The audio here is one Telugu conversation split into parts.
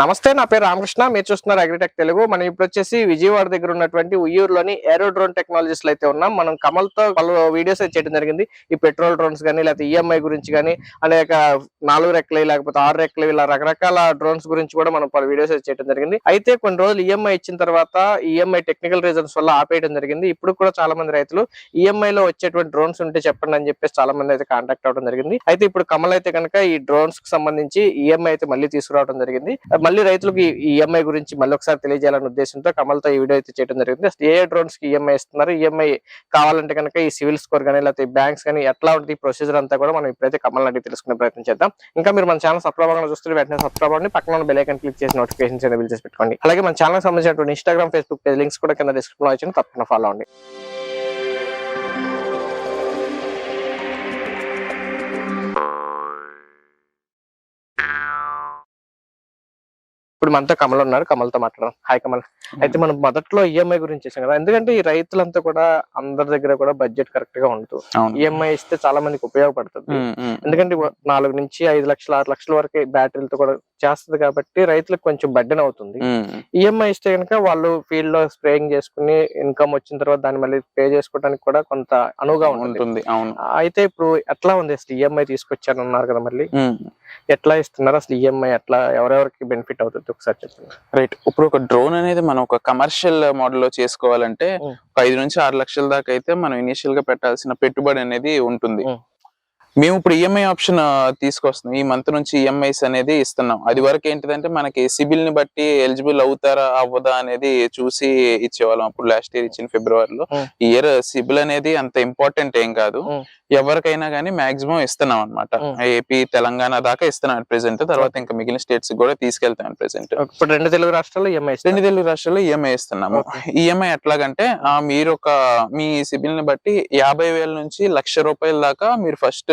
నమస్తే నా పేరు రామకృష్ణ. మీరు చూస్తున్నారు అగ్రిటెక్ తెలుగు మనం ఇప్పుడు వచ్చేసి విజయవాడ దగ్గర ఉన్నటువంటి ఉయ్యూరులోని ఏరో డ్రోన్ టెక్నాలజీస్లో అయితే ఉన్నాం. మనం కమల్తో పలు వీడియోస్ అయితే చేయడం జరిగింది. ఈ పెట్రోల్ డ్రోన్స్ కానీ లేకపోతే ఈఎంఐ గురించి కానీ అనేక నాలుగు రెక్కలు లేకపోతే ఆరు రెక్కలు ఇలా రకరకాల డ్రోన్స్ గురించి కూడా మనం పలు వీడియోస్ అయితే చేయడం జరిగింది. అయితే కొన్ని రోజులు ఈఎంఐ ఇచ్చిన తర్వాత ఈఎంఐ టెక్నికల్ రీజన్స్ వల్ల ఆపేయడం జరిగింది. ఇప్పుడు కూడా చాలా మంది రైతులు ఈఎంఐ లో వచ్చేటువంటి డ్రోన్స్ ఉంటే చెప్పండి అని చెప్పేసి చాలా మంది అయితే కాంటాక్ట్ అవడం జరిగింది. అయితే ఇప్పుడు కమల్ అయితే కనుక ఈ డ్రోన్స్కి సంబంధించి ఈఎంఐ అయితే మళ్ళీ తీసుకురావడం జరిగింది. మళ్ళీ రైతులకు ఈఎంఐ గురించి మళ్ళీ ఒకసారి తెలియజేయాలనే ఉద్దేశంతో కమల్తో ఈ వీడియో అయితే చేయడం జరిగింది. ఏ డ్రోన్స్కి ఈఎంఐ ఇస్తున్నారు. ఈఎంఐ కావాలంటే కనుక ఈ సివిల్ స్కోర్ కానీ లేకపోతే బ్యాంక్స్ కానీ ఎట్లా ఉంటుంది ఈ ప్రొసీజర్ అంతా కూడా మనం ఇప్పుడైతే కమల్ అడిగి తెలుసుకునే ప్రయత్నం చేద్దాం. ఇంకా మీరు మన ఛానల్ సబ్స్క్రైబ్ అవ్వకుండా చూస్తే వెంటనే సబ్స్క్రైబ్ అవ్వండి. పక్కన బెల్ క్లిక్ చేసి నోటిఫికేషన్స్ అనేవి చేసి పెట్టుకోండి. అలాగే మన ఛానల్ సంబంధించినటువంటి ఇన్స్టాగ్రామ్ ఫేస్బుక్ పేజ్ లింక్స్ కూడా కింద డిస్క్రిప్షన్లో వచ్చిన తప్పకుండా ఫాలో అవ్వండి. మనతో కమల్ ఉన్నారు. కమల్తో మాట్లాడదాం. హాయ్ కమల్. అయితే మనం మొదట్లో ఈఎంఐ గురించి చేసాం కదా. ఎందుకంటే ఈ రైతులంతా కూడా అందరి దగ్గర కూడా బడ్జెట్ కరెక్ట్గా ఉండదు. ఈఎంఐ ఇస్తే చాలా మందికి ఉపయోగపడుతుంది. ఉమ్, ఉమ్, ఎందుకంటే నాలుగు నుంచి ఐదు లక్షల ఆరు లక్షల వరకు బ్యాటరీలతో కూడా చేస్తుంది కాబట్టి రైతులకు కొంచెం బడ్డెన్ అవుతుంది. ఈఎంఐ ఇస్తే కనుక వాళ్ళు ఫీల్డ్లో స్ప్రేయింగ్ చేసుకుని ఇన్కమ్ వచ్చిన తర్వాత దాన్ని మళ్ళీ పే చేసుకోవడానికి కూడా కొంత అనువుగా ఉంటుంది. అయితే ఇప్పుడు ఎట్లా ఉంది? అసలు ఈఎంఐ తీసుకొచ్చాను అన్నారు కదా మళ్ళీ. ఎట్లా ఇస్తున్నారు? అసలు ఈఎంఐ ఎట్లా ఎవరెవరికి బెనిఫిట్ అవుతుంది? ఒకసారి చెప్పండి. రైట్ ఇప్పుడు ఒక డ్రోన్ అనేది మనం ఒక కమర్షియల్ మోడల్లో చేసుకోవాలంటే. ఒక ఐదు నుంచి ఆరు లక్షల దాకా అయితే మనం ఇనిషియల్గా పెట్టాల్సిన పెట్టుబడి అనేది ఉంటుంది. మేము ఇప్పుడు ఈఎంఐ ఆప్షన్ తీసుకొస్తున్నాం. ఈ మంత్ నుంచి ఈఎంఐస్ అనేది ఇస్తున్నాం. అది వరకు ఏంటిదంటే మనకి సిబిల్ని బట్టి ఎలిజిబుల్ అవుతారా అవ్వదా అనేది చూసి ఇచ్చేవాళ్ళం. అప్పుడు లాస్ట్ ఇయర్ ఇచ్చిన ఫిబ్రవరిలో. ఈ ఇయర్ సిబిల్ అనేది అంత ఇంపార్టెంట్ ఏం కాదు. ఎవరికైనా కానీ మాక్సిమం ఇస్తున్నాం అనమాట. ఏపీ తెలంగాణ దాకా ఇస్తున్నాం ప్రెసెంట్ తర్వాత ఇంకా మిగిలిన స్టేట్స్ కూడా తీసుకెళ్తాం ప్రెసెంట్ ఇప్పుడు రెండు తెలుగు రాష్ట్రాల్లో ఈఎంఐ రెండు తెలుగు రాష్ట్రాల్లో ఈఎంఐ ఇస్తున్నాము. ఈఎంఐ ఎట్లాగంటే మీరు ఒక మీ సిబిల్ని బట్టి యాభై వేల నుంచి లక్ష రూపాయల దాకా మీరు ఫస్ట్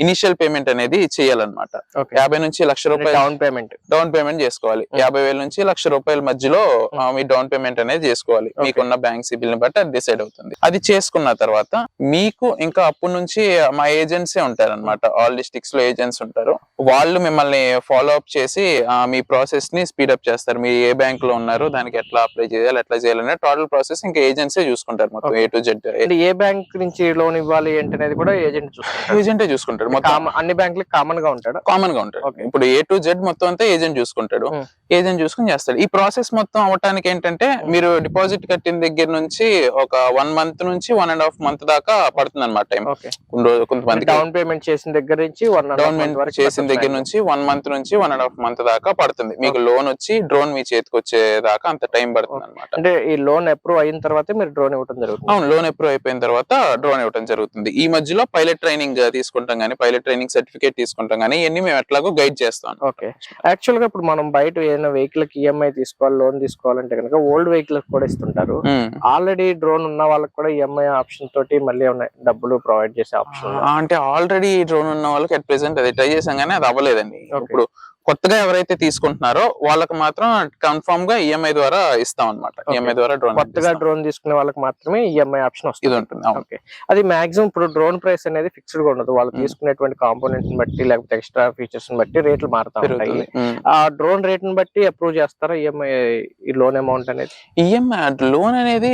ఇనిషియల్ పేమెంట్ అనేది చేయాలన్నమాట. యాభై నుంచి లక్ష రూపాయలు డౌన్ పేమెంట్. డౌన్ పేమెంట్ చేసుకోవాలి. యాభై వేల నుంచి లక్ష రూపాయల మధ్యలో మీ డౌన్ పేమెంట్ అనేది చేసుకోవాలి. మీకున్న బ్యాంక్ సిబిల్ని బట్టి అది డిసైడ్ అవుతుంది. అది చేసుకున్న తర్వాత మీకు ఇంకా అప్పటి నుంచి మా ఏజెంట్సే ఉంటారన్నమాట. ఆల్ డిస్ట్రిక్ట్స్లో ఏజెంట్స్ ఉంటారు. వాళ్ళు మిమ్మల్ని ఫాలో అప్ చేసి మీ ప్రాసెస్ని స్పీడప్ చేస్తారు. మీరు ఏ బ్యాంక్లో ఉన్నారు దానికి ఎట్లా అప్లై చేయాలి ఎట్లా చేయాలనే టోటల్ ప్రాసెస్ ఇంకా ఏజెన్సీ చూసుకుంటారు మొత్తం. A to Z A bank నుంచి లోన్ ఇవ్వాలి ఏంటి అనేది కూడా ఏజెంట్ చూసుకుంటారు. ఏజెంటే చూసుకుంటారు. మొత్తం అన్ని బ్యాంకులకు కామన్గా ఉంటాడు? కామన్గా ఉంటాడు. ఇప్పుడు ఏ టు జెడ్ మొత్తం అంతా ఏజెంట్ చూసుకుంటాడు. Hmm. ఏజెంట్ చూసుకుని చేస్తాడు. ఈ ప్రాసెస్ మొత్తం అవటానికి ఏంటంటే మీరు డిపాజిట్ కట్టిన దగ్గర నుంచి ఒక వన్ మంత్ నుంచి వన్ అండ్ హాఫ్ మంత్ దాకా పడుతుంది అనమాట టైం ఓకే కొంతమందికి డౌన్ పేమెంట్ చేసిన దగ్గర నుంచి వన్ డౌన్ పేమెంట్ చేసిన దగ్గర నుంచి వన్ మంత్ నుంచి వన్ అండ్ హాఫ్ మంత్ దాకా పడుతుంది. మీకు లోన్ వచ్చి డ్రోన్ మీ చేతికి వచ్చే దాకా అంత టైం పడుతుంది అనమాట అంటే ఈ లోన్ అప్రూవ్ అయిన తర్వాత మీరు డ్రోన్ ఇవ్వడం జరుగుతుంది. అవును లోన్ అప్రూవ్ అయిపోయిన తర్వాత డ్రోన్ ఇవ్వడం జరుగుతుంది. ఈ మధ్యలో పైలట్ ట్రైనింగ్ తీసుకుంటాం కానీ పైలట్ ట్రైనింగ్ సర్టిఫికేట్ తీసుకుంటాం కానీ ఇవన్నీ మేము ఎట్లాగో గైడ్ చేస్తాం. ఓకే యాక్చువల్గా ఇప్పుడు మనం బయట ఏదైనా వెహికల్కి ఈఎంఐ తీసుకోవాలి లోన్ తీసుకోవాలంటే కనుక ఓల్డ్ వెహికల్ కూడా ఇస్తుంటారు. ఆల్రెడీ డ్రోన్ ఉన్న వాళ్ళకి కూడా ఈఎంఐ ఆప్షన్ తోటి మళ్ళీ ఉన్నాయి డబ్బులు ప్రొవైడ్ చేసే ఆప్షన్ అంటే ఆల్రెడీ డ్రోన్ ఉన్న వాళ్ళకి అట్ ప్రెసెంట్ అది ట్రై చేసాం కానీ అది అవ్వలేదండి. ఇప్పుడు కొత్తగా ఎవరైతే తీసుకుంటున్నారో వాళ్ళకి మాత్రం కన్ఫర్మ్గా ఈఎంఐ ద్వారా ఇస్తాం అనమాట. ఈఎంఐ ద్వారా డ్రోన్ కొత్తగా డ్రోన్ తీసుకునే వాళ్ళకి మాత్రమే ఈఎంఐ ఆప్షన్ ఇది వస్తుంది ఉంటుంది అవును. ఓకే అది మాక్సిమం ఇప్పుడు డ్రోన్ ప్రైస్ అనేది ఫిక్స్డ్గా ఉండదు వాళ్ళు Hmm. తీసుకునేటువంటి కాంపోనెంట్స్ బట్టి లేకపోతే ఎక్స్ట్రా ఫీచర్స్ బట్టి రేట్లు మారుతా ఉంటాయి ఉమ్. ఆ డ్రోన్ రేట్ని బట్టి అప్రూవ్ చేస్తారా ఈఎంఐ ఈ లోన్ అమౌంట్ అనేది ఈఎంఐ లోన్ అనేది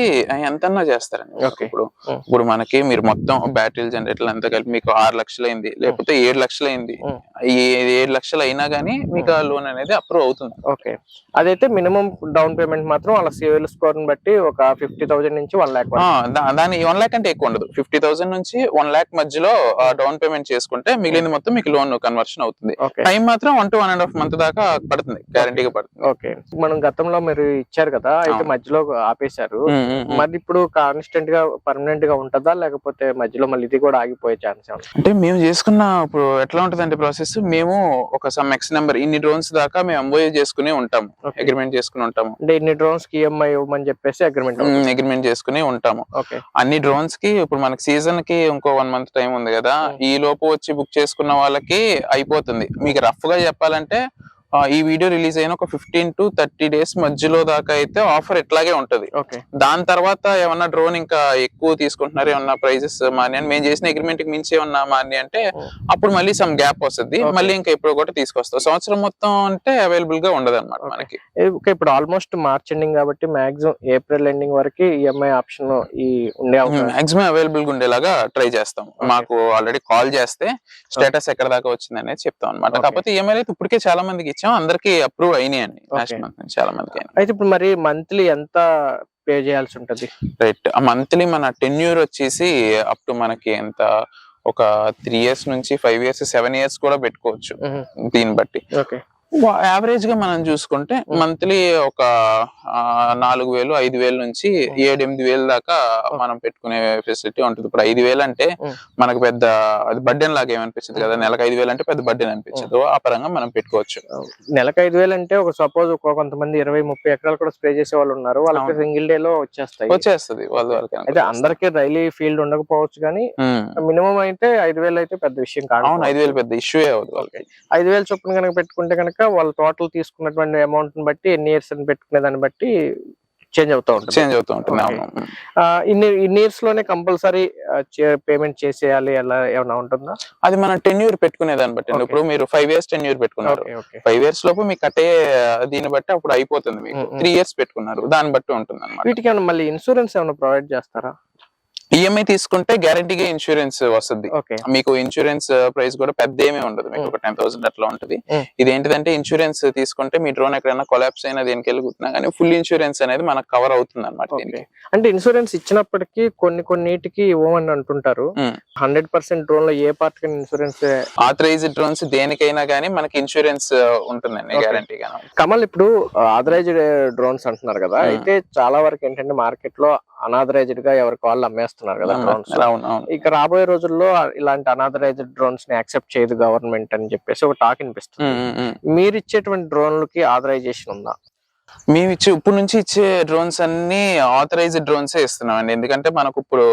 ఎంతన్నా చేస్తారండి Okay. ఇప్పుడు Hmm. ఇప్పుడు మనకి మీరు మొత్తం బ్యాటరీలు జనరేటర్లు అంతా కలిపి మీకు ఆరు లక్షలు అయింది లేకపోతే ఏడు లక్షలు అయింది Hmm. ఈ ఏడు లక్షలు అయినా గానీ మీకు ఆ లోన్ అనేది అప్రూవ్ అవుతుంది. ఓకే. అదైతే మినిమం డౌన్ పేమెంట్ మాత్రం వాళ్ళ సివిల్ స్కోర్ని బట్టి ఒక ఫిఫ్టీ థౌసండ్ నుంచి వన్ లాక్ దాని వన్ లాక్ అంటే ఎక్కువ ఉండదు. ఫిఫ్టీ థౌసండ్ నుంచి వన్ లాక్ మధ్యలో డౌన్ పేమెంట్ చేసుకుంటే మిగిలింది మొత్తం మీకు లోన్ కన్వర్షన్ అవుతుంది. టైం మాత్రం one two one and half month దాకా పడుతుంది. గ్యారంటీగా పడుతుంది. ఓకే. మనం గతంలో మీరు ఇచ్చారు కదా అయితే. మధ్యలో ఆపేశారు. ఉమ్. మరి ఇప్పుడు కాన్స్టెంట్గా పర్మనెంట్గా ఉంటుందా లేకపోతే మధ్యలో మళ్ళీ ఇది కూడా ఆగిపోయే ఛాన్స్ అంటే మేము చేసుకున్న ఇప్పుడు ఎట్లా ఉంటుంది అంటే ప్రాసెస్ మేము ఒక సమ్ ఎక్స్ నెంబర్ ఇన్ని డ్రోన్స్ దాకా మేము ఎంబోయ్ చేసుకుని ఉంటాము. అగ్రిమెంట్ చేసుకుని ఉంటాము. అంటే ఇన్ని డ్రోన్స్కి ఈఎంఐ ఇవ్వమని చెప్పేసి అగ్రిమెంట్ అగ్రిమెంట్ చేసుకుని ఉంటాము. అన్ని డ్రోన్స్కి ఇప్పుడు మనకి సీజన్కి ఇంకో వన్ మంత్ టైం ఉంది కదా Hmm. ఈ లోపు వచ్చి బుక్ చేసుకున్న వాళ్ళకి అయిపోతుంది. మీకు రఫ్గా చెప్పాలంటే ఈ వీడియో రిలీజ్ అయిన ఒక ఫిఫ్టీన్ టు థర్టీ డేస్ మధ్యలో దాకా అయితే ఆఫర్ ఇట్లాగే ఉంటది ఓకే దాని తర్వాత ఏమన్నా డ్రోన్ ఇంకా ఎక్కువ తీసుకుంటున్నారు ఏమన్నా ప్రైజెస్ మాని అని మేము చేసిన అగ్రిమెంట్కి మించి ఏమన్నా మాని అంటే Hmm. అప్పుడు మళ్ళీ సమ్ గ్యాప్ వస్తుంది. మళ్ళీ ఇంకా ఇప్పుడు కూడా తీసుకొస్తాం సంవత్సరం మొత్తం అంటే అవైలబుల్గా ఉండదు అనమాట. మనకి ఇప్పుడు ఆల్మోస్ట్ మార్చ్ ఎండింగ్ కాబట్టి మాక్సిమం ఏప్రిల్ ఎండింగ్ వరకు ఈఎంఐ ఆప్షన్ ఈ ఉండే మాక్సిమం అవైలబుల్గా ఉండేలాగా ట్రై చేస్తాం. మాకు ఆల్రెడీ కాల్ చేస్తే స్టేటస్ ఎక్కడ దాకా వచ్చింది అనేది చెప్తాం అనమాట. కాకపోతే ఈఎంఐ అయితే ఇప్పటికే చాలా మందికి ఇచ్చాం అందరికి అప్రూవ్ అయినాయండి. లాస్ట్ మంత్ చాలా మందికి. అయితే ఇప్పుడు మరి మంత్లీ ఎంత పే చేయాల్సి ఉంటది? రైట్. మంత్లీ మన టెన్యూర్ వచ్చేసి అప్ టు మనకి ఎంత? ఒక త్రీ ఇయర్స్ నుంచి ఫైవ్ ఇయర్స్ సెవెన్ ఇయర్స్ కూడా పెట్టుకోవచ్చు. దీన్ని బట్టి. యావరేజ్గా మనం చూసుకుంటే. మంత్లీ ఒక నాలుగు వేలు ఐదు వేలు నుంచి. ఏడు ఎనిమిది వేలు దాకా. మనం పెట్టుకునే ఫెసిలిటీ ఉంటుంది ఇప్పుడు ఐదు వేలు అంటే. మనకు పెద్ద అది బడ్డెన్ లాగా ఏమనిపించదు కదా. నెలకు ఐదు వేలు అంటే పెద్ద బడ్డెన్ అనిపించదు ఆ పరంగా మనం పెట్టుకోవచ్చు నెలకు ఐదు వేలు అంటే ఒక సపోజ్ ఒక కొంతమంది ఇరవై ముప్పై ఎకరాలు కూడా స్ప్రే చేసే వాళ్ళు ఉన్నారు వాళ్ళకి. సింగిల్ డే లో వచ్చేస్తాయి వచ్చేస్తుంది వాళ్ళ వాళ్ళకి అయితే అందరికి డైలీ ఫీల్డ్ ఉండకపోవచ్చు కానీ. మినిమం అయితే ఐదు వేలు అయితే పెద్ద విషయం కాదు అవును ఐదు వేలు పెద్ద ఇష్యూ అవ్వదు వాళ్ళకి ఐదు వేలు చొప్పున కనుక పెట్టుకుంటే కనుక వాళ్ళు టోటల్ తీసుకున్నటువంటి అమౌంట్ని బట్టి ఎన్ని ఇయర్స్ అని పెట్టుకునే దాన్ని బట్టి చేంజ్ అవుతూ ఉంటుంది. చేంజ్ అవుతూ ఉంటుంది. ఇన్ని ఇన్ని ఇయర్స్లోనే కంపల్సరీ పేమెంట్ చేసేయాలి అలా ఏమైనా ఉంటుందా? అది మన టెన్యూర్ పెట్టుకునే దాన్ని బట్టి. ఇప్పుడు మీరు ఫైవ్ ఇయర్స్ టెన్యూర్ పెట్టుకున్నారు. ఓకే ఓకే ఫైవ్ ఇయర్స్ లోపు మీకు కట్టే దీన్ని బట్టి అప్పుడు అయిపోతుంది మీకు. త్రీ ఇయర్స్ పెట్టుకున్నారు. దాన్ని బట్టి ఉంటుంది అనమాట వీటికి ఏమైనా మళ్ళీ ఇన్సూరెన్స్ ఏమైనా ప్రొవైడ్ చేస్తారా? ఈఎంఐ తీసుకుంటే గ్యారంటీగా ఇన్సూరెన్స్ వస్తుంది. మీకు ఇన్సూరెన్స్ ప్రైస్ కూడా పెద్ద ఏమీ ఉండదు. మీకు ఒక టెన్ థౌసండ్ అట్లా ఉంటుంది. ఇది ఏంటిదంటే ఇన్సూరెన్స్ తీసుకుంటే మీ డ్రోన్ ఎక్కడైనా కొలాప్స్ అయినా దేనికి వెళ్ళి కానీ ఫుల్ ఇన్సూరెన్స్ అనేది మనకు కవర్ అవుతుంది అనమాట దీనికి. అంటే ఇన్సూరెన్స్ ఇచ్చినప్పటికీ కొన్ని కొన్నిటికి ఇవ్వమని అంటుంటారు. హండ్రెడ్ పర్సెంట్ డ్రోన్లో ఏ పార్ట్ ఇన్సూరెన్స్ ఆథరైజ్డ్ డ్రోన్స్ దేనికైనా కానీ మనకి ఇన్సూరెన్స్ ఉంటుందండి. గ్యారంటీగా కమల్ ఇప్పుడు ఆథరైజ్డ్ డ్రోన్స్ అంటున్నారు కదా. అయితే చాలా వరకు ఏంటంటే మార్కెట్లో అనాథరైజ్డ్గా ఎవరికి వాళ్ళు అమ్మేస్తున్నారు కదా డ్రోన్స్. ఇక రాబోయే రోజుల్లో ఇలాంటి అనాథరైజ్డ్ డ్రోన్స్ని యాక్సెప్ట్ చేయదు గవర్నమెంట్ అని చెప్పేసి ఒక టాక్ వినిపిస్తుంది. మీరు ఇచ్చేటువంటి డ్రోన్లకి ఆథరైజేషన్ ఉందా? మేము ఇచ్చే ఇప్పుడు నుంచి ఇచ్చే డ్రోన్స్ అన్ని ఆథరైజ్డ్ డ్రోన్స్ ఇస్తున్నాం అండి ఎందుకంటే మనకు ఇప్పుడు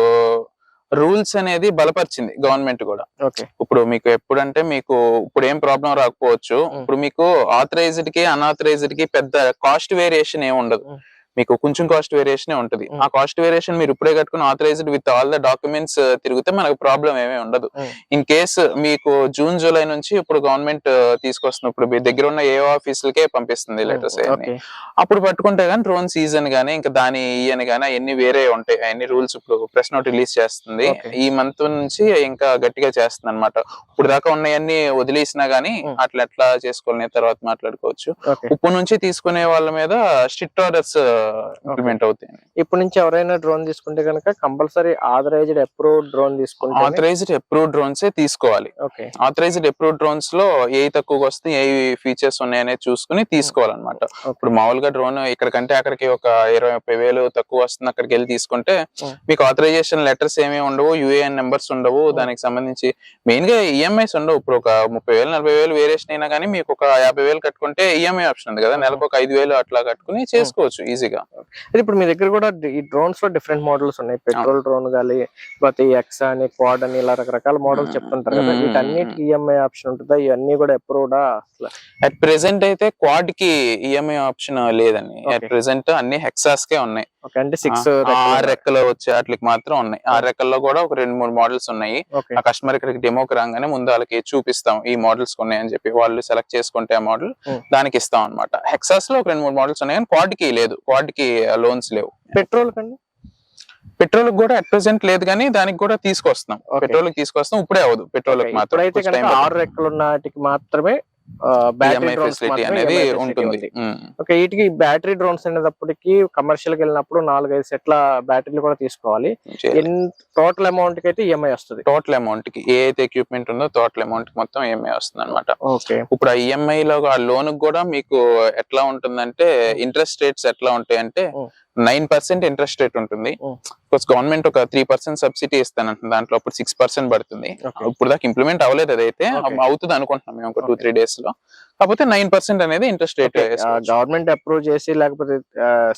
రూల్స్ అనేది బలపరిచింది గవర్నమెంట్ కూడా. ఓకే. ఇప్పుడు మీకు ఎప్పుడంటే మీకు ఇప్పుడు ఏం ప్రాబ్లం రాకపోవచ్చు. ఇప్పుడు మీకు ఆథరైజ్డ్కి అన్ఆథరైజ్డ్కి పెద్ద కాస్ట్ వేరియేషన్ ఏమి ఉండదు. మీకు కొంచెం కాస్ట్ వేరియేషన్ ఉంటుంది. ఆ కాస్ట్ వేరియేషన్ మీరు ఇప్పుడే కట్టుకుని authorised with all the documents తిరిగితే మనకు ప్రాబ్లం ఏమీ ఉండదు. ఇన్ కేస్ మీకు జూన్ జూలై నుంచి ఇప్పుడు గవర్నమెంట్ తీసుకొస్తుంది ఇప్పుడు మీ దగ్గర ఉన్న ఏ ఆఫీసులకే పంపిస్తుంది లెటర్స్ అప్పుడు పట్టుకుంటే కానీ డ్రోన్ సీజన్ గానీ ఇంకా దాని ఇయని గానీ అన్ని వేరే ఉంటాయి. అన్ని రూల్స్ ఇప్పుడు ప్రెస్ నోట్ రిలీజ్ చేస్తుంది. ఈ మంత్ నుంచి ఇంకా గట్టిగా చేస్తుంది అనమాట ఇప్పుడు దాకా ఉన్నాయన్ని వదిలేసినా గానీ. అట్లా ఎట్లా చేసుకోవాలని తర్వాత మాట్లాడుకోవచ్చు. ఇప్పుడు నుంచి తీసుకునే వాళ్ళ మీద స్ట్రిక్ట్ ఆర్డర్స్ ఇంప్లిమెంట్ అవుతాయి. ఇప్పటి నుంచి ఎవరైనా డ్రోన్ తీసుకుంటే కనుక కంపల్సరీ ఆథరైజ్డ్ అప్రూవ్ డ్రోన్ తీసుకుంటే ఆథరైజ్డ్ అప్రూవ్ డ్రోన్స్ తీసుకోవాలి. ఓకే. ఆథరైజ్డ్ అప్రూవ్ డ్రోన్స్లో ఏ తక్కువగా వస్తే ఏ ఫీచర్స్ ఉన్నాయనేది చూసుకుని తీసుకోవాలన్నమాట. ఇప్పుడు మామూలుగా డ్రోన్ ఇక్కడ కంటే అక్కడికి ఒక ఇరవై ముప్పై వేలు తక్కువ వస్తుంది అక్కడికి వెళ్ళి తీసుకుంటే. మీకు ఆథరైజేషన్ లెటర్స్ ఏమీ ఉండవు యూఏఎన్ నెంబర్స్ ఉండవు. దానికి సంబంధించి మెయిన్గా ఈఎంఐస్ ఉండవు. ఇప్పుడు ఒక ముప్పై వేలు నలభై వేలు వేరియేషన్ అయినా కానీ మీకు ఒక యాభై వేలు కట్టుకుంటే ఈఎంఐ ఆప్షన్ ఉంది కదా. నెలకు ఒక ఐదు వేలు అట్లా కట్టుకుని చేసుకోవచ్చు ఈజీగా. అయితే ఇప్పుడు మీ దగ్గర కూడా ఈ డ్రోన్స్లో డిఫరెంట్ మోడల్స్ ఉన్నాయి. పెట్రోల్ డ్రోన్ కానీ లేకపోతే ఎక్స్ అని క్వాడ్ అని ఇలా రకరకాల మోడల్స్. చెప్తుంటారు కదా. వీటన్నిటికి ఈఎంఐ ఆప్షన్ ఉంటుందా? ఇవన్నీ కూడా అప్రూవ్డా అసలు అట్ ప్రెసెంట్ అయితే క్వాడ్కి ఈఎంఐ ఆప్షన్ లేదండి. అట్. ప్రెసెంట్ అన్ని హెక్సాస్ కే ఉన్నాయి. అంటే సిక్స్ ఆరు రెక్కలు వచ్చే వాటికి మాత్రం ఉన్నాయి. ఆరు రెక్కల్లో కూడా ఒక రెండు మూడు మోడల్స్ ఉన్నాయి. ఆ కస్టమర్ ఇక్కడికి డెమోకి రాగానే ముందు వాళ్ళకి చూపిస్తాం ఈ మోడల్స్ ఉన్నాయని చెప్పి వాళ్ళు సెలెక్ట్ చేసుకుంటే ఆ మోడల్. దానికి ఇస్తాం అన్నమాట. హెక్సాస్లో ఒక రెండు మూడు మోడల్స్ ఉన్నాయి కానీ క్వాడ్కి లేదు. క్వాడ్ కి లోన్స్ లేవు. పెట్రోల్ కండి. పెట్రోల్ కూడా అట్ ప్రెసెంట్ లేదు కానీ దానికి కూడా తీసుకొస్తాం Okay. పెట్రోల్ తీసుకొస్తాం ఇప్పుడే అవదు పెట్రోల్ మాత్రం ఆరు రెక్కలు ఉన్న వాటికి మాత్రమే బ్యాటరీ డ్రోన్స్ అనేది ఉంటుంది. ఓకే వీటికి బ్యాటరీ డ్రోన్స్ అనేటప్పటికి కమర్షియల్కి వెళ్ళినప్పుడు నాలుగైదు సెట్ల బ్యాటరీలు కూడా తీసుకోవాలి. టోటల్ అమౌంట్కి అయితే E ఈఎంఐ వస్తుంది. టోటల్ అమౌంట్కి ఏ అయితే ఎక్విప్మెంట్ ఉందో టోటల్ అమౌంట్కి మొత్తం ఈఎంఐ వస్తుంది అనమాట ఓకే. ఇప్పుడు ఆ ఈఎంఐ లో ఆ లోన్ కూడా మీకు ఎట్లా ఉంటుందంటే ఇంట్రెస్ట్ రేట్స్ ఎట్లా ఉంటాయి అంటే. నైన్ పర్సెంట్ ఇంట్రెస్ట్ రేట్ ఉంటుంది. గవర్నమెంట్ ఒక త్రీ పర్సెంట్ సబ్సిడీ ఇస్తానంటుంది దాంట్లో అప్పుడు సిక్స్ పర్సెంట్ పడుతుంది. ఇప్పుడు దాకా ఇంప్లిమెంట్ అవ్వలేదు అదైతే. అవుతుంది అనుకుంటున్నాం మేము ఒక టూ. త్రీ డేస్లో కాకపోతే నైన్ పర్సెంట్ అనేది ఇంట్రెస్ట్ రేట్ గవర్నమెంట్ అప్రూవ్ చేసి లేకపోతే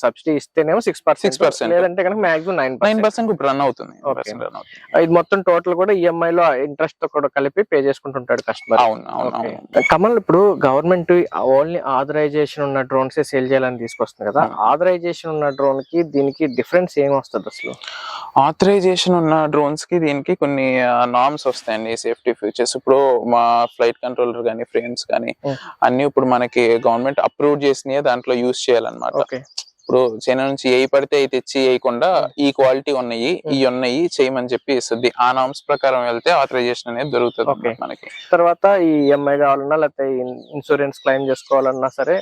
సబ్సిడీ ఇస్తేనేమో సిక్స్ పర్సెంట్ 6%. లేదంటే కనుక మాక్సిమం నైన్ నైన్ పర్సెంట్ ఇప్పుడు రన్ అవుతుంది Okay. 9% run అవుతుంది. ఇది మొత్తం టోటల్ కూడా ఈఎంఐ లో ఇంట్రెస్ట్తో కూడా కలిపి పే చేసుకుంటుంటాడు కస్టమర్ అవును అవును కమల్ ఇప్పుడు గవర్నమెంట్ ఓన్లీ ఆథరైజేషన్ ఉన్న డ్రోన్స్ సేల్ చేయాలని తీసుకొస్తుంది కదా. ఆథరైజేషన్ ఉన్న డ్రోన్ కి దీనికి డిఫరెన్స్ ఏం వస్తుంది అసలు? ఆథరైజేషన్ ఉన్న డ్రోన్స్కి దీనికి కొన్ని నామ్స్ వస్తాయండి సేఫ్టీ ఫీచర్స్. ఇప్పుడు మా ఫ్లైట్ కంట్రోలర్ కానీ ఫ్రేమ్స్ కానీ. అన్ని ఇప్పుడు మనకి గవర్నమెంట్ అప్రూవ్ చేసినవి దాంట్లో యూజ్ చేయాలన్నమాట. ఇప్పుడు చైనా నుంచి ఏ పడితే అవి తెచ్చి వేయకుండా ఈ క్వాలిటీ ఉన్నాయి ఈ ఉన్నాయి చేయమని చెప్పి ఇస్తుంది. ఆ నామ్స్ ప్రకారం వెళ్తే ఆథరైజేషన్ అనేది దొరుకుతుంది మనకి. తర్వాత ఈ ఈఎంఐ కావాలన్నా లేకపోతే ఇన్సూరెన్స్ క్లెయిమ్ చేసుకోవాలన్నా సరే.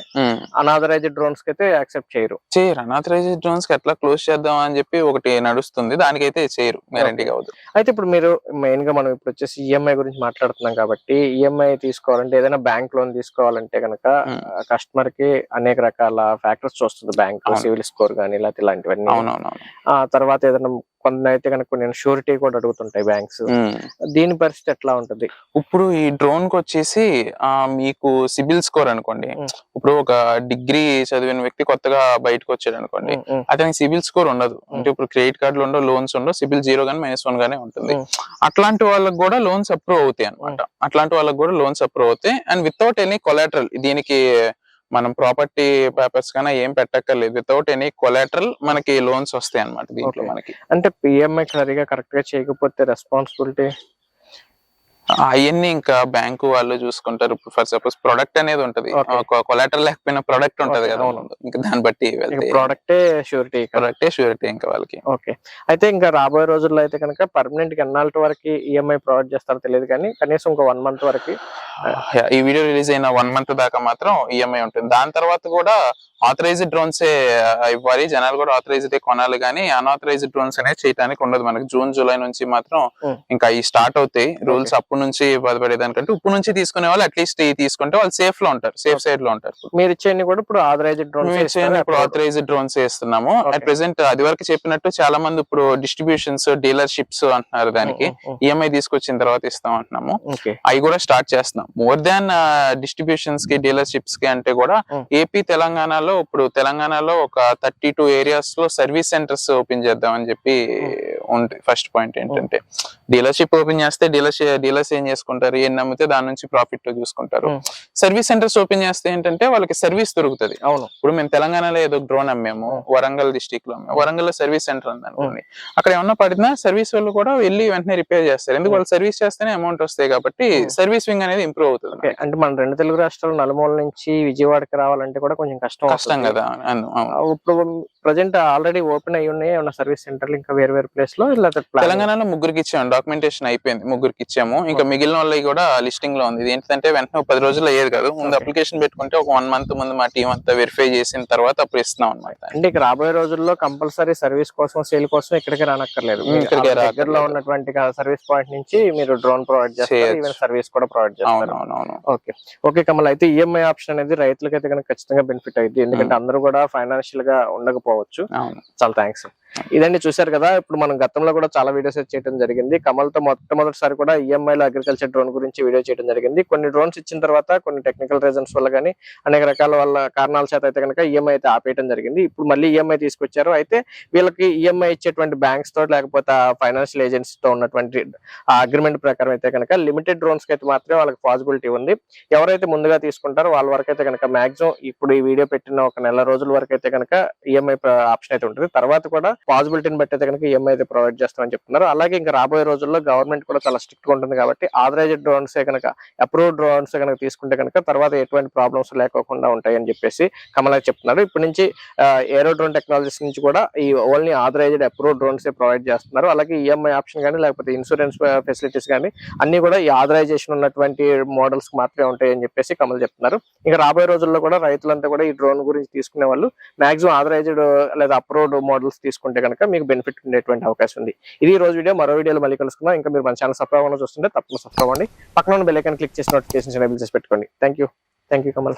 అనాథరైజ్డ్ డ్రోన్స్కి అయితే యాక్సెప్ట్ చేయరు. చేయరు. అనాథరైజ్డ్ డ్రోన్స్కి ఎట్లా క్లోజ్ చేద్దాం అని చెప్పి ఒకటి నడుస్తుంది. దానికైతే చేయరు. గ్యారంటీ కావద్దు అయితే ఇప్పుడు మీరు మెయిన్గా మనం ఇప్పుడు వచ్చేసి ఈఎంఐ గురించి మాట్లాడుతున్నాం కాబట్టి ఈఎంఐ తీసుకోవాలంటే ఏదైనా బ్యాంక్ లోన్ తీసుకోవాలంటే కనుక. కస్టమర్కి అనేక రకాల ఫ్యాక్టర్స్ చూస్తుంది బ్యాంక్. సివిల్ స్కోర్ కానీ లేకపోతే ఇలాంటివన్నీ. ఆ తర్వాత ఏదైనా కొన్ని అయితే కనుక కొన్ని షూరిటీ కూడా అడుగుతుంటాయి బ్యాంక్స్. దీని పరిస్థితి ఎట్లా ఉంటది? ఇప్పుడు ఈ డ్రోన్కి వచ్చేసి ఆ మీకు సిబిల్ స్కోర్ అనుకోండి. ఇప్పుడు ఒక డిగ్రీ చదివిన వ్యక్తి కొత్తగా బయటకు వచ్చాడు అనుకోండి అతనికి సిబిల్ స్కోర్ ఉండదు. అంటే ఇప్పుడు క్రెడిట్ కార్డులు ఉండవు లోన్స్ ఉండవు సిబిల్ జీరో గానీ మైనస్ వన్ గానే ఉంటుంది. అట్లాంటి వాళ్ళకి కూడా లోన్స్ అప్రూవ్ అవుతాయి అన్నమాట. అట్లాంటి వాళ్ళకి కూడా లోన్స్ అప్రూవ్ అవుతాయి. అండ్ వితౌట్ ఎనీ కొలాటరల్ దీనికి మనం ప్రాపర్టీ పేపర్స్ కన్నా ఏం పెట్టక్కర్లేదు వితౌట్ ఎనీ కొలాటరల్ మనకి లోన్స్ వస్తాయి అన్నమాట దీంట్లో. మనకి అంటే ఈఎంఐ సరిగా కరెక్ట్గా చేయకపోతే రెస్పాన్సిబిలిటీ అవన్నీ ఇంకా బ్యాంకు వాళ్ళు చూసుకుంటారు. ఇప్పుడు ఫర్ సపోజ్ ప్రొడక్ట్ అనేది ఉంటది. కొలాటర్ లేకపోయినా ప్రొడక్ట్ ఉంటది కదా. ఇంకా దాన్ని బట్టి ప్రోడక్టే షూరిటీ ప్రొడక్టే షూరిటీ ఇంకా. వాళ్ళకి. ఓకే అయితే ఇంకా రాబోయే రోజుల్లో అయితే కనుక పర్మనెంట్గా ఎన్నాళ్ళ వరకు ఈఎంఐ ప్రొవైడ్ చేస్తారో తెలియదు కానీ కనీసం ఇంకో వన్ మంత్ వరకు. ఈ వీడియో రిలీజ్ అయిన వన్ మంత్ దాకా మాత్రం ఈఎంఐ ఉంటుంది. దాని తర్వాత కూడా ఆథరైజ్డ్ డ్రోన్స్ ఇవ్వాలి. జనాలు కూడా ఆథరైజ్డ్ కొనాలి కానీ అన్ఆథరైజ్డ్ డ్రోన్స్ అనేది చేయడానికి ఉండదు. మనకి జూన్ జూలై నుంచి మాత్రం. ఇంకా ఈ స్టార్ట్ అవుతాయి. రూల్స్ అప్పటి నుంచి బాధపడేదానికంటే ఇప్పుడు నుంచి తీసుకునే వాళ్ళు అట్లీస్ట్ ఈ తీసుకుంటే వాళ్ళు సేఫ్లో ఉంటారు. సేఫ్ సైడ్లో ఉంటారు. మీరు ఇచ్చేయన్ని కూడా ఇప్పుడు ఆథరైజ్డ్ చేయని ఇప్పుడు ఆథరైజ్డ్ డ్రోన్స్ వేస్తున్నాము. అట్ ప్రెసెంట్ అది వరకు చెప్పినట్టు చాలా మంది ఇప్పుడు డిస్ట్రిబ్యూషన్స్ డీలర్షిప్స్ అంటున్నారు దానికి. ఈఎంఐ తీసుకొచ్చిన తర్వాత ఇస్తాం అంటున్నాము. అవి కూడా స్టార్ట్ చేస్తున్నాం. మోర్ దాన్ డిస్ట్రిబ్యూషన్స్కి డీలర్షిప్స్కి అంటే కూడా. ఏపీ తెలంగాణలో ఇప్పుడు తెలంగాణలో ఒక థర్టీ టూ ఏరియాస్లో సర్వీస్ సెంటర్స్ ఓపెన్ చేద్దాం అని చెప్పి ఉంది ఫస్ట్ పాయింట్ ఏంటంటే డీలర్షిప్ ఓపెన్ చేస్తే డీలర్షిప్ డీలర్స్ ఏం చేసుకుంటారు ఏం నమ్మితే దాని నుంచి ప్రాఫిట్ చూసుకుంటారు. సర్వీస్ సెంటర్స్ ఓపెన్ చేస్తే ఏంటంటే వాళ్ళకి సర్వీస్ దొరుకుతుంది. అవును. ఇప్పుడు మేము తెలంగాణలో ఏదో డ్రోన్ అమ్మాము. వరంగల్ డిస్టిక్లో అమ్మాము వరంగల్లో సర్వీస్ సెంటర్ ఉంది అనుకోండి అక్కడ ఏమన్నా పడినా సర్వీస్ వాళ్ళు కూడా వెళ్ళి వెంటనే రిపేర్ చేస్తారు. ఎందుకు వాళ్ళు సర్వీస్ చేస్తేనే అమౌంట్ వస్తాయి కాబట్టి. సర్వీస్ వింగ్ అనేది ఇంప్రూవ్ అవుతుంది అంటే మన రెండు తెలుగు రాష్ట్రాలు నలుమూల నుంచి విజయవాడకి రావాలంటే కూడా కొంచెం కష్టం కష్టం అవుతుంది. కదా అను- అవును. ఆ, ఇప్పుడు ప్రజెంట్ ఆల్రెడీ ఓపెన్ అయ్యి ఉన్నాయి ఏమన్నా సర్వీస్ సెంటర్లు ఇంకా వేరే వేరే ప్లేస్లో తెలంగాణలో ముగ్గురికి ఇచ్చాము డాక్యుమెంటేషన్ అయిపోయింది ముగ్గురికి ఇచ్చాము. ఇంకా మిగిలిన వాళ్ళకి కూడా లిస్టింగ్లో ఉంది. ఇది ఏంటంటే వెంటనే పది రోజుల్లో అయ్యేది కాదు. ముందు. అప్లికేషన్ పెట్టుకుంటే ఒక వన్ మంత్ ముందు మా టీం అంతా వెరిఫై చేసిన తర్వాత అప్పుడు ఇస్తున్నాం అనమాట అంటే ఇక రాబోయే రోజుల్లో కంపల్సరీ సర్వీస్ కోసం సేల్ కోసం ఇక్కడికి రానక్కర్లేదు. దగ్గరలో. ఉన్నటువంటి సర్వీస్ పాయింట్ నుంచి మీరు డ్రోన్ ప్రొవైడ్ చేస్తారు సర్వీస్ కూడా ప్రొవైడ్ చేస్తారు. ఓకే. ఓకే కమల్ అయితే ఈఎంఐ ఆప్షన్ అనేది రైతులకు అయితే కనుక ఖచ్చితంగా బెనిఫిట్ అయింది ఎందుకంటే అందరూ కూడా ఫైనాన్షియల్గా ఉండకపోవచ్చు. అవును. చాలా థ్యాంక్స్ ఇదండి చూశారు కదా ఇప్పుడు మనం గతంలో కూడా చాలా వీడియోస్ చేయడం జరిగింది. కమల్తో మొట్టమొదటిసారి కూడా ఈఎంఐ లో అగ్రికల్చర్ డ్రోన్ గురించి వీడియో చేయడం జరిగింది. కొన్ని డ్రోన్స్ ఇచ్చిన తర్వాత కొన్ని టెక్నికల్ రీజన్స్ వల్ల కానీ అనేక రకాల వల్ల కారణాల చేత అయితే కనుక ఈఎంఐ అయితే ఆపేయడం జరిగింది. ఇప్పుడు మళ్ళీ ఈఎంఐ తీసుకొచ్చారు. అయితే వీళ్ళకి ఈఎంఐ ఇచ్చేటువంటి బ్యాంక్స్తో లేకపోతే ఫైనాన్షియల్ ఏజెన్సీ తో ఉన్నటువంటి అగ్రిమెంట్ ప్రకారం అయితే కనుక లిమిటెడ్ డ్రోన్స్కి అయితే మాత్రమే వాళ్ళకి పాసిబిలిటీ ఉంది. ఎవరైతే ముందుగా తీసుకుంటారో వాళ్ళ వరకు అయితే కనుక మాక్సిమం ఇప్పుడు ఈ వీడియో పెట్టిన ఒక నెల రోజుల వరకు అయితే కనుక ఈఎంఐ ఆప్షన్ అయితే ఉంటుంది. తర్వాత కూడా పాసిబిలిటీని బట్టి అయితే కనుక ఈఎంఐ అయితే ప్రొవైడ్ చేస్తామని చెప్తున్నారు. అలాగే ఇంకా రాబోయే రోజుల్లో గవర్నమెంట్ కూడా చాలా స్ట్రిక్ట్గా ఉంటుంది కాబట్టి ఆథరైజ్డ్ డ్రోన్స్ కనుక అప్రూవ్ డ్రోన్స్ కనుక తీసుకుంటే కనుక తర్వాత ఎటువంటి ప్రాబ్లమ్స్ లేకోకుండా ఉంటాయని చెప్పేసి కమలా చెప్తున్నారు. ఇప్పటి నుంచి ఏరో డ్రోన్ టెక్నాలజీస్ నుంచి కూడా ఈ only authorised approve drones provide చేస్తున్నారు. అలాగే ఈఎంఐ ఆప్షన్ కానీ లేకపోతే ఇన్సూరెన్స్ ఫెసిలిటీస్ కానీ అన్ని కూడా ఈ ఆథరైజేషన్ ఉన్నటువంటి మోడల్స్ మాత్రమే ఉంటాయని చెప్పేసి కమల్ చెప్తున్నారు. ఇంకా రాబోయే రోజుల్లో కూడా రైతులంతా కూడా ఈ డ్రోన్ గురించి తీసుకునే వాళ్ళు మాక్సిమం ఆథరైజ్డ్ లేదా అప్రూవ్డ్ మోడల్స్ చేసుకుంటే కనుక మీకు బెనిఫిట్ ఉండేటువంటి అవకాశం ఉంది. ఇది ఈ రోజు వీడియో. మరో వీడియోలో మళ్ళీ కలుసుకుందాం. ఇంకా మీరు మన ఛానల్ సబ్స్క్రైబ్ అవ్వడం చూస్తుంటే తప్పకుండా సబ్స్క్రైబ్ అవ్వండి. పక్కన ఉన్న బెల్లైకన్ క్లిక్ చేసి నోటిఫికేషన్ ఎనేబుల్ చేసి పెట్టుకోండి. Thank you thank you Kamal